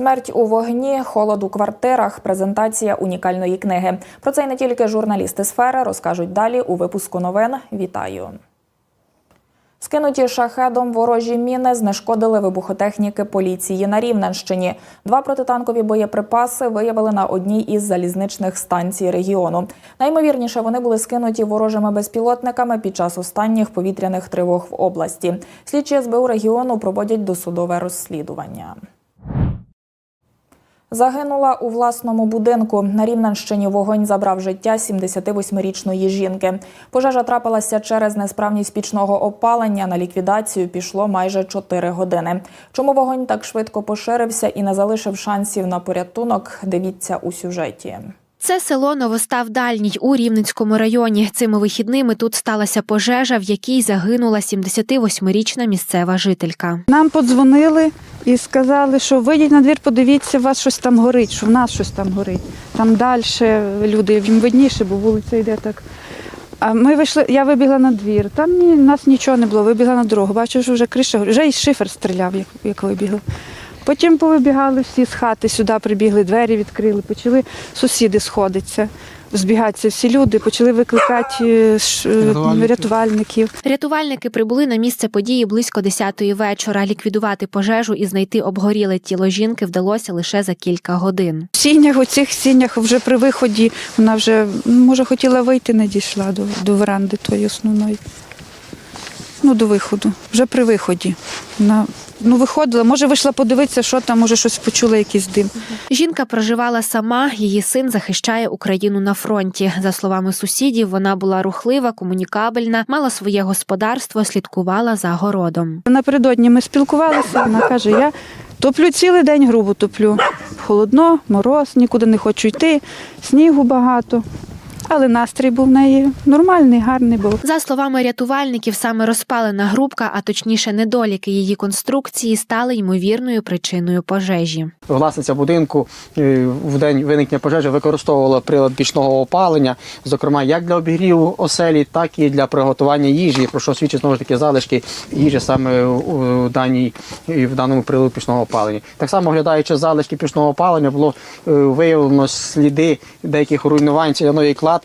Смерть у вогні, холод у квартирах, презентація унікальної книги. Про це й не тільки журналісти сфери розкажуть далі у випуску новин. Вітаю. Скинуті шахедом ворожі міни знешкодили вибухотехніки поліції на Рівненщині. Два протитанкові боєприпаси виявили на одній із залізничних станцій регіону. Наймовірніше, вони були скинуті ворожими безпілотниками під час останніх повітряних тривог в області. Слідчі СБУ регіону проводять досудове розслідування. Загинула у власному будинку. На Рівненщині вогонь забрав життя 78-річної жінки. Пожежа трапилася через несправність пічного опалення. На ліквідацію пішло майже 4 години. Чому вогонь так швидко поширився і не залишив шансів на порятунок? Дивіться у сюжеті. Це село Новостав Дальній у Рівненському районі. Цими вихідними тут сталася пожежа, в якій загинула 78-річна місцева жителька. Нам подзвонили і сказали, що вийдіть на двір, подивіться, у вас щось там горить, що в нас щось там горить. Там далі люди, їм видніше, бо вулиця йде так. А ми вийшли, я вибігла на двір, там ні, нас нічого не було, вибігла на дорогу. Бачу, що вже криша, вже і шифер стріляв, як, як вибігла. Потім повибігали всі з хати, сюди прибігли, двері відкрили, почали сусіди сходитися, збігатися всі люди, почали викликати е, е, Рятувальників. рятувальників. Рятувальники прибули на місце події близько 10-ї вечора. Ліквідувати пожежу і знайти обгоріле тіло жінки вдалося лише за кілька годин. В сінях, у цих сінях вже при виході вона вже, ну, може, хотіла вийти, не дійшла до, до веранди тої основної. Ну, до виходу. Вже при виході. Вона ну, виходила, може, вийшла подивитися, що там, може, щось почула, якийсь дим. Жінка проживала сама. Її син захищає Україну на фронті. За словами сусідів, вона була рухлива, комунікабельна, мала своє господарство, слідкувала за городом. Напередодні ми спілкувалися, вона каже, я топлю цілий день грубу топлю. Холодно, мороз, нікуди не хочу йти, снігу багато. Але настрій був в неї нормальний, гарний був. За словами рятувальників, саме розпалена грубка, а точніше недоліки її конструкції, стали ймовірною причиною пожежі. Власниця будинку е, в день виникнення пожежі використовувала прилад пічного опалення, зокрема як для обігріву оселі, так і для приготування їжі, про що свідчить знову ж таки залишки їжі саме у даній в даному приладу пічного опалення. Так само оглядаючи залишки пічного опалення, було е, виявлено сліди деяких руйнувань ціляної кладки,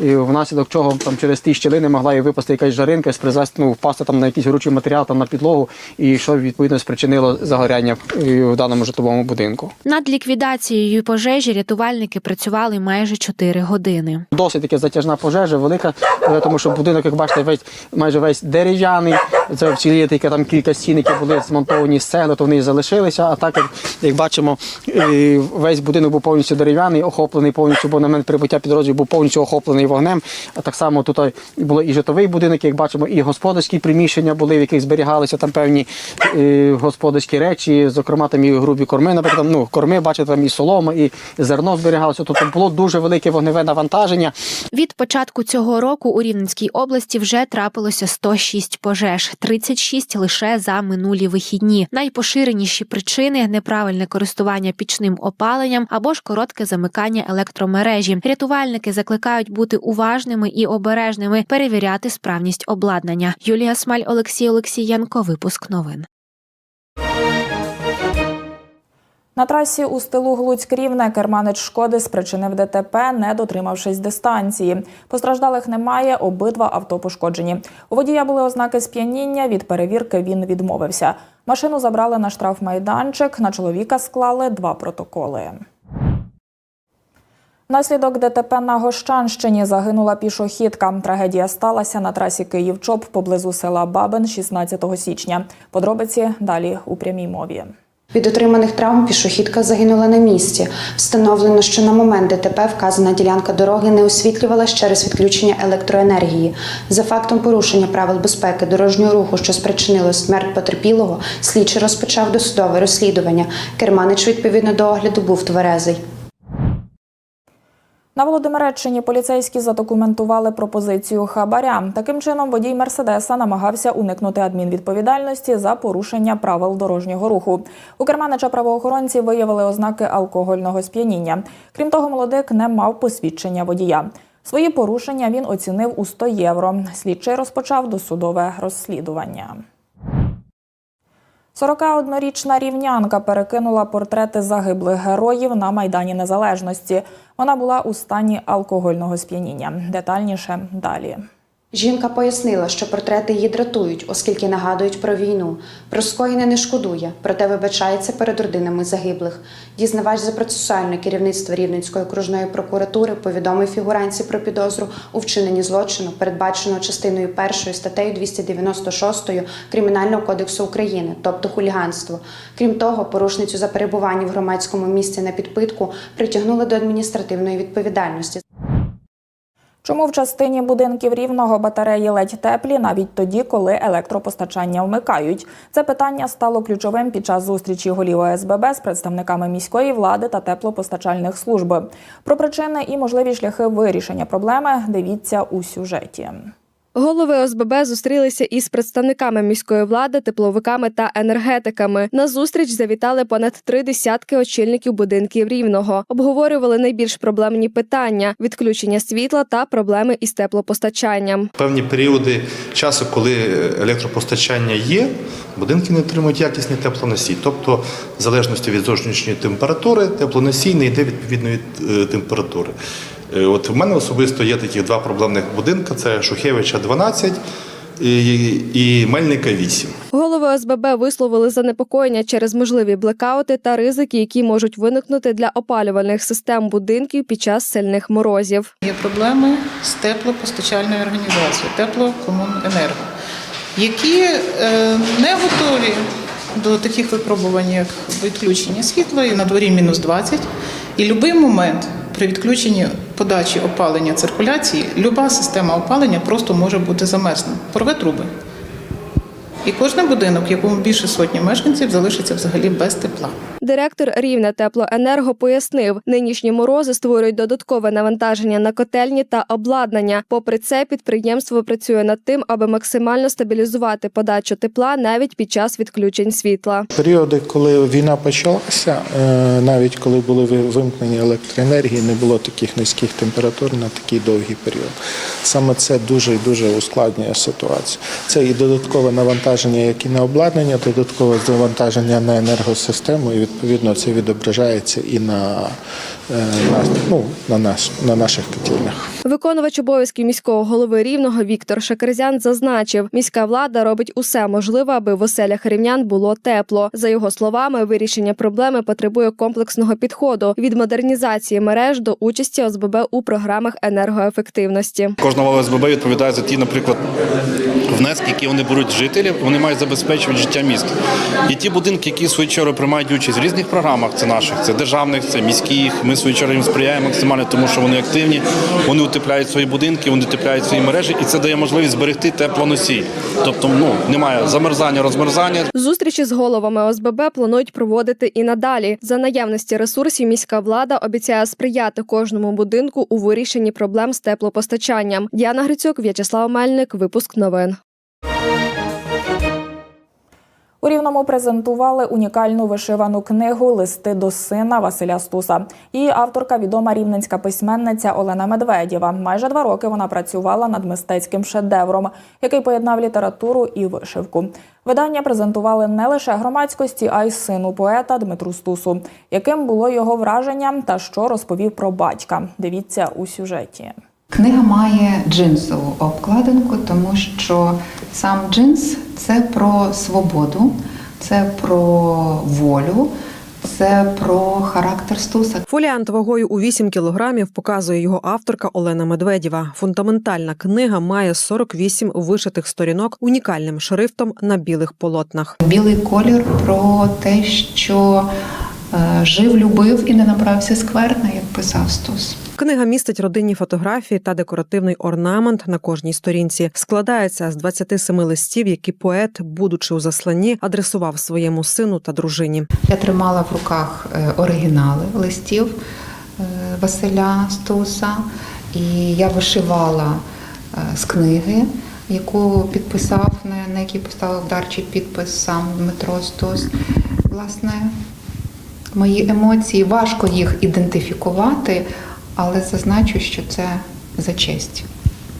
і внаслідок чого там через ті щілини могла і випасти якась жаринка, призвести, ну, впасти там на якийсь горючий матеріал там на підлогу, і що відповідно спричинило загоряння е, в даному житловому будинку. Над ліквідацією пожежі рятувальники працювали майже 4 години. Досить таки затяжна пожежа, велика, е, тому що будинок, як бачите, весь майже весь дерев'яний. Це вціліє тільки там кілька стін, які були змонтовані з цегли, то вони залишилися. А так, як, як бачимо, е, весь будинок був повністю дерев'яний, охоплений повністю, бо на момент прибуття підрозділу був повністю охоплений вогнем. А так само тут було і житловий будинок, як бачимо, і господарські приміщення були, в яких зберігалися там певні е, господарські речі, зокрема там і грубі корми, наприклад, ну, корми, бачите, там і солома, і зерно зберігалося. Тобто було дуже велике вогневе навантаження. Від початку цього року у Рівненській області вже трапилося 106 пожеж, 36 лише за минулі вихідні. Найпоширеніші причини неправильне користування пічним опаленням або ж коротке замикання електромережі. Рятувальники закликають бути уважними і обережними, перевіряти справність обладнання. Юлія Смаль, Олексій Олексієнко. Випуск новин. На трасі у стилу Глуцьк-Рівне керманич шкоди спричинив ДТП, не дотримавшись дистанції. Постраждалих немає, обидва авто пошкоджені. У водія були ознаки сп'яніння. Від перевірки він відмовився. Машину забрали на штрафмайданчик. На чоловіка склали два протоколи. Внаслідок ДТП на Гощанщині загинула пішохідка. Трагедія сталася на трасі Київ-Чоп поблизу села Бабин 16 січня. Подробиці далі у прямій мові. Від отриманих травм пішохідка загинула на місці. Встановлено, що на момент ДТП вказана ділянка дороги не освітлювалась через відключення електроенергії. За фактом порушення правил безпеки дорожнього руху, що спричинило смерть потерпілого, слідчий розпочав досудове розслідування. Керманич відповідно до огляду був тверезий. На Володимиреччині поліцейські задокументували пропозицію хабаря. Таким чином, водій Мерседеса намагався уникнути адмінвідповідальності за порушення правил дорожнього руху. У керманича правоохоронці виявили ознаки алкогольного сп'яніння. Крім того, молодик не мав посвідчення водія. Свої порушення він оцінив у 100 євро. Слідчий розпочав досудове розслідування. 41-річна рівнянка перекинула портрети загиблих героїв на Майдані Незалежності. Вона була у стані алкогольного сп'яніння. Детальніше далі. Жінка пояснила, що портрети її дратують, оскільки нагадують про війну. Про скоєне не шкодує, проте вибачається перед родинами загиблих. Дізнавач за процесуальне керівництво Рівненської окружної прокуратури повідомив фігуранці про підозру у вчиненні злочину, передбаченого частиною 1 статтею 296 Кримінального кодексу України, тобто хуліганство. Крім того, порушницю за перебування в громадському місці на підпитку притягнули до адміністративної відповідальності. Чому в частині будинків рівного батареї ледь теплі навіть тоді, коли електропостачання вмикають? Це питання стало ключовим під час зустрічі голів ОСББ з представниками міської влади та теплопостачальних служб. Про причини і можливі шляхи вирішення проблеми дивіться у сюжеті. Голови ОСББ зустрілися із представниками міської влади, тепловиками та енергетиками. На зустріч завітали понад три десятки очільників будинків рівного. Обговорювали найбільш проблемні питання: відключення світла та проблеми із теплопостачанням. Певні періоди часу, коли електропостачання є, будинки не отримують якісний теплоносій. Тобто, в залежності від зовнішньої температури, теплоносій не йде відповідно від е, температури. Е, От в мене особисто є такі два проблемних будинки: це Шухевича 12 і, і Мельника 8. Голови ОСББ висловили занепокоєння через можливі блекаути та ризики, які можуть виникнути для опалювальних систем будинків під час сильних морозів. Є проблеми з теплопостачальною організацією, теплокомуненерго, які е, не готові до таких випробувань, як відключення світла, і на дворі мінус 20. І будь-який момент при відключенні подачі опалення циркуляції, люба система опалення просто може бути замерзна. Порве труби. І кожен будинок, в якому більше сотні мешканців, залишиться взагалі без тепла. Директор Рівне теплоенерго пояснив, нинішні морози створюють додаткове навантаження на котельні та обладнання. Попри це, підприємство працює над тим, аби максимально стабілізувати подачу тепла навіть під час відключень світла. Періоди, коли війна почалася, е, навіть коли були вимкнені електроенергії, не було таких низьких температур на такий довгий період. Саме це дуже і дуже ускладнює ситуацію. Це і додаткове навантаження, як і на обладнання, додаткове завантаження на енергосистему, і відповідно це відображається і на, е, на, ну, на, наш, на наших котельнях. Виконувач обов'язків міського голови рівного Віктор Шакерзян зазначив, міська влада робить усе можливе, аби в оселях рівнян було тепло. За його словами, вирішення проблеми потребує комплексного підходу від модернізації мереж до участі ОСББ у програмах енергоефективності. Кожна ОСББ відповідає за ті, наприклад, внески, які вони беруть жителів, вони мають забезпечувати життя міст. І ті будинки, які в свою чергу приймають участь в різних програмах, це наших, це державних, це міських. Ми в свою чергу їм сприяємо максимально, тому що вони активні, вони утепляють свої будинки, вони утепляють свої мережі, і це дає можливість зберегти теплоносій. Тобто, ну немає замерзання, розмерзання. Зустрічі з головами ОСББ планують проводити і надалі. За наявності ресурсів міська влада обіцяє сприяти кожному будинку у вирішенні проблем з теплопостачанням. Діана Грицюк, В'ячеслав Мельник, випуск новин. У Рівному презентували унікальну вишивану книгу Листи до сина Василя Стуса. Її авторка відома рівненська письменниця Олена Медведєва. Майже два роки вона працювала над мистецьким шедевром, який поєднав літературу і вишивку. Видання презентували не лише громадськості, а й сину поета Дмитру Стусу. Яким було його враження та що розповів про батька? Дивіться у сюжеті. Книга має джинсову обкладинку, тому що сам джинс це про свободу, це про волю, це про характер стуса. Фоліант вагою у 8 кілограмів показує його авторка Олена Медведєва. Фундаментальна книга має 48 вишитих сторінок унікальним шрифтом на білих полотнах. Білий колір про те, що жив, любив і не набрався скверна, як писав Стус. Книга містить родинні фотографії та декоративний орнамент на кожній сторінці. Складається з 27 листів, які поет, будучи у засланні, адресував своєму сину та дружині. Я тримала в руках е, оригінали листів е, Василя Стуса, і я вишивала е, з книги, яку підписав, на- на якій поставив дарчий підпис сам Дмитро Стус. Власне, мої емоції важко їх ідентифікувати, але зазначу, що це за честь.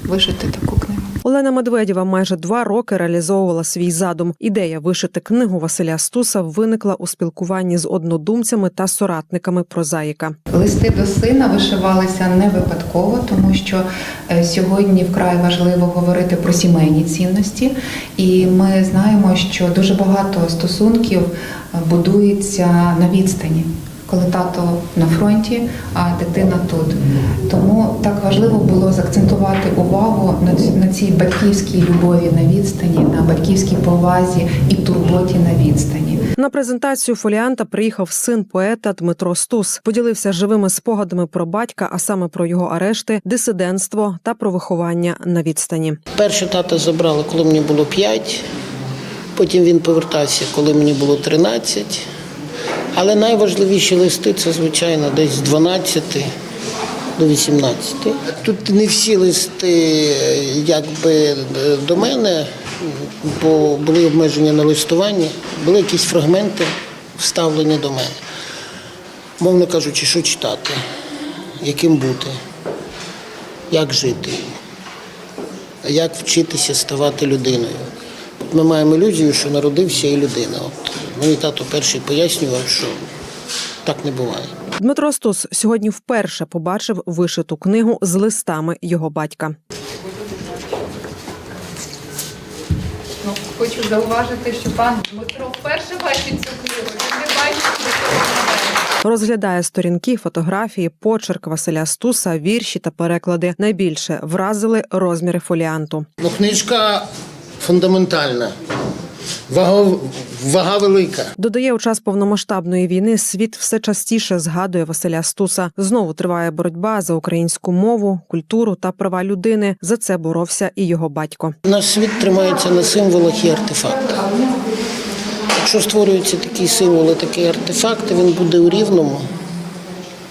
вижити таку книгу. Олена Медведєва майже два роки реалізовувала свій задум. Ідея вишити книгу Василя Стуса виникла у спілкуванні з однодумцями та соратниками прозаїка. Листи до сина вишивалися не випадково, тому що е, сьогодні вкрай важливо говорити про сімейні цінності, і ми знаємо, що дуже багато стосунків е, будується на відстані. Коли тато на фронті, а дитина тут. Тому так важливо було заакцентувати увагу на на цій батьківській любові на відстані, на батьківській повазі і турботі на відстані. На презентацію фоліанта приїхав син поета Дмитро Стус. Поділився живими спогадами про батька, а саме про його арешти, дисидентство та про виховання на відстані. Перше тата забрали, коли мені було 5, потім він повертався, коли мені було 13. Але найважливіші листи це, звичайно, десь з 12 до 18. Тут не всі листи якби до мене, бо були обмеження на листуванні, були якісь фрагменти вставлені до мене. Мовно кажучи, що читати, яким бути, як жити як вчитися ставати людиною. Ми маємо ілюзію, що народився і людина. От мені тато перший пояснював, що так не буває. Дмитро Стус сьогодні вперше побачив вишиту книгу з листами його батька. Ну, хочу зауважити, що пан Дмитро вперше бачить цю книгу. Він не бачить нічого. Розглядає сторінки, фотографії, почерк Василя Стуса, вірші та переклади. Найбільше вразили розміри фоліанту. Ну, книжка фундаментальна, вага, вага велика. Додає, у час повномасштабної війни світ все частіше згадує Василя Стуса. Знову триває боротьба за українську мову, культуру та права людини. За це боровся і його батько. Наш світ тримається на символах і артефактах. Якщо створюються такі символи, такі артефакти, він буде у рівному.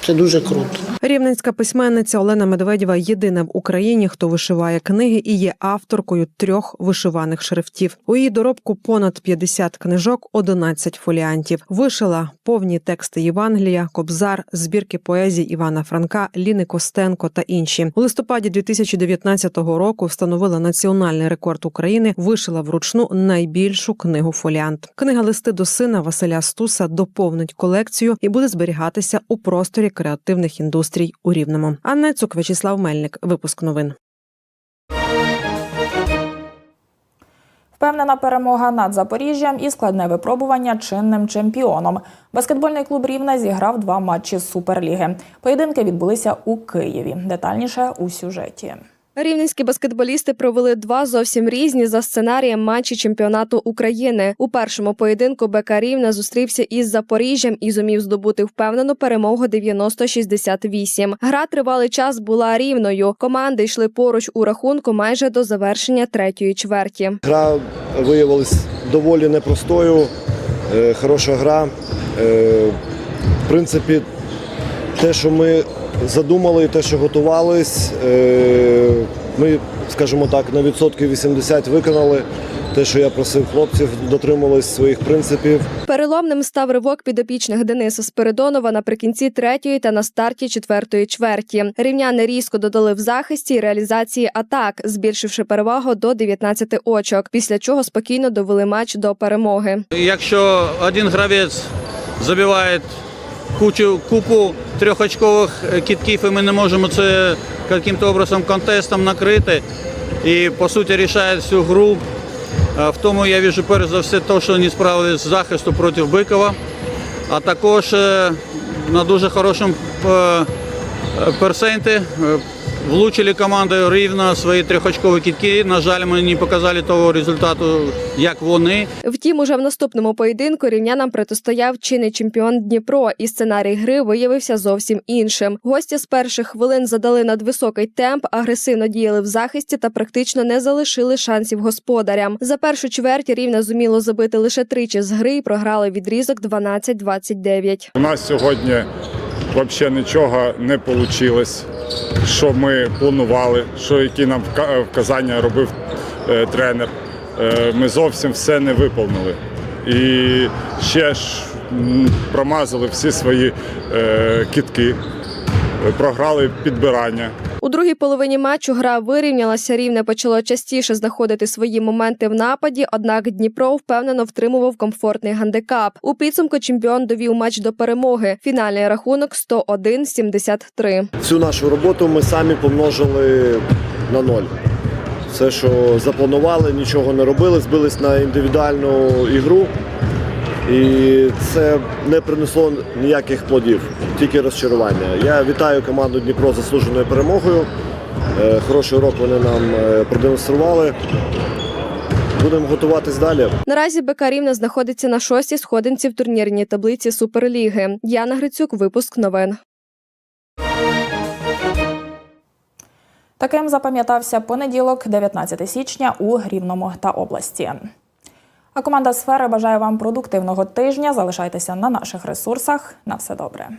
Це дуже круто. Рівненська письменниця Олена Медведєва єдина в Україні, хто вишиває книги і є авторкою трьох вишиваних шрифтів. У її доробку понад 50 книжок, 11 фоліантів. Вишила повні тексти Євангелія, Кобзар, збірки поезій Івана Франка, Ліни Костенко та інші. У листопаді 2019 року встановила національний рекорд України. Вишила вручну найбільшу книгу фоліант. Книга листи до сина Василя Стуса доповнить колекцію і буде зберігатися у просторі креативних індустрій у Рівному. Анна Цук, Вячеслав Мельник. Випуск новин. Впевнена перемога над Запоріжжям і складне випробування чинним чемпіоном. Баскетбольний клуб Рівна зіграв два матчі з Суперліги. Поєдинки відбулися у Києві. Детальніше у сюжеті. Рівненські баскетболісти провели два зовсім різні за сценарієм матчі чемпіонату України. У першому поєдинку БК Рівне зустрівся із Запоріжжям і зумів здобути впевнену перемогу 90-68. Гра тривалий час була рівною. Команди йшли поруч у рахунку майже до завершення третьої чверті. Гра виявилась доволі непростою, е, хороша гра. Е, В принципі, те, що ми задумали, те, що готувались, е, ми, скажімо так, на відсотків 80 виконали. Те, що я просив хлопців, дотримувались своїх принципів. Переломним став ривок підопічних Дениса Спиридонова наприкінці третьої та на старті четвертої чверті. Рівняни різко додали в захисті і реалізації атак, збільшивши перевагу до 19 очок. Після чого спокійно довели матч до перемоги. Якщо один гравець забиває кучу купу трьохочкових е, кітків, і ми не можемо це яким-то образом контестом накрити, і по суті рішає всю гру. Е, В тому я віжу перш за все те, що вони справились з захисту проти Бикова, а також е, на дуже хорошому персенті влучили командою рівно свої трьохочкові кітки. На жаль, ми не показали того результату, як вони. Втім, уже в наступному поєдинку рівнянам протистояв чинний чемпіон Дніпро, і сценарій гри виявився зовсім іншим. Гості з перших хвилин задали надвисокий темп, агресивно діяли в захисті та практично не залишили шансів господарям. За першу чверть рівне зуміло забити лише тричі з гри і програли відрізок 12-29. У нас сьогодні взагалі нічого не вийшло, що ми планували, що які нам вказання робив е, тренер. Е, Ми зовсім все не виповнили. І ще ж промазали всі свої е, кітки, е, програли підбирання. Другій половині матчу гра вирівнялася. Рівне почало частіше знаходити свої моменти в нападі. Однак Дніпро впевнено втримував комфортний гандикап. У підсумку чемпіон довів матч до перемоги. Фінальний рахунок 101-73. Всю нашу роботу ми самі помножили на ноль. Все, що запланували, нічого не робили, збились на індивідуальну ігру. І це не принесло ніяких плодів, тільки розчарування. Я вітаю команду Дніпро заслуженою перемогою. Е, Хороший урок вони нам е, продемонстрували. Будемо готуватись далі. Наразі БК Рівне знаходиться на шостій сходинці в турнірній таблиці Суперліги. Яна Грицюк, випуск новин. Таким запам'ятався понеділок, 19 січня у Рівному та області. А команда сфери бажає вам продуктивного тижня. Залишайтеся на наших ресурсах. На все добре.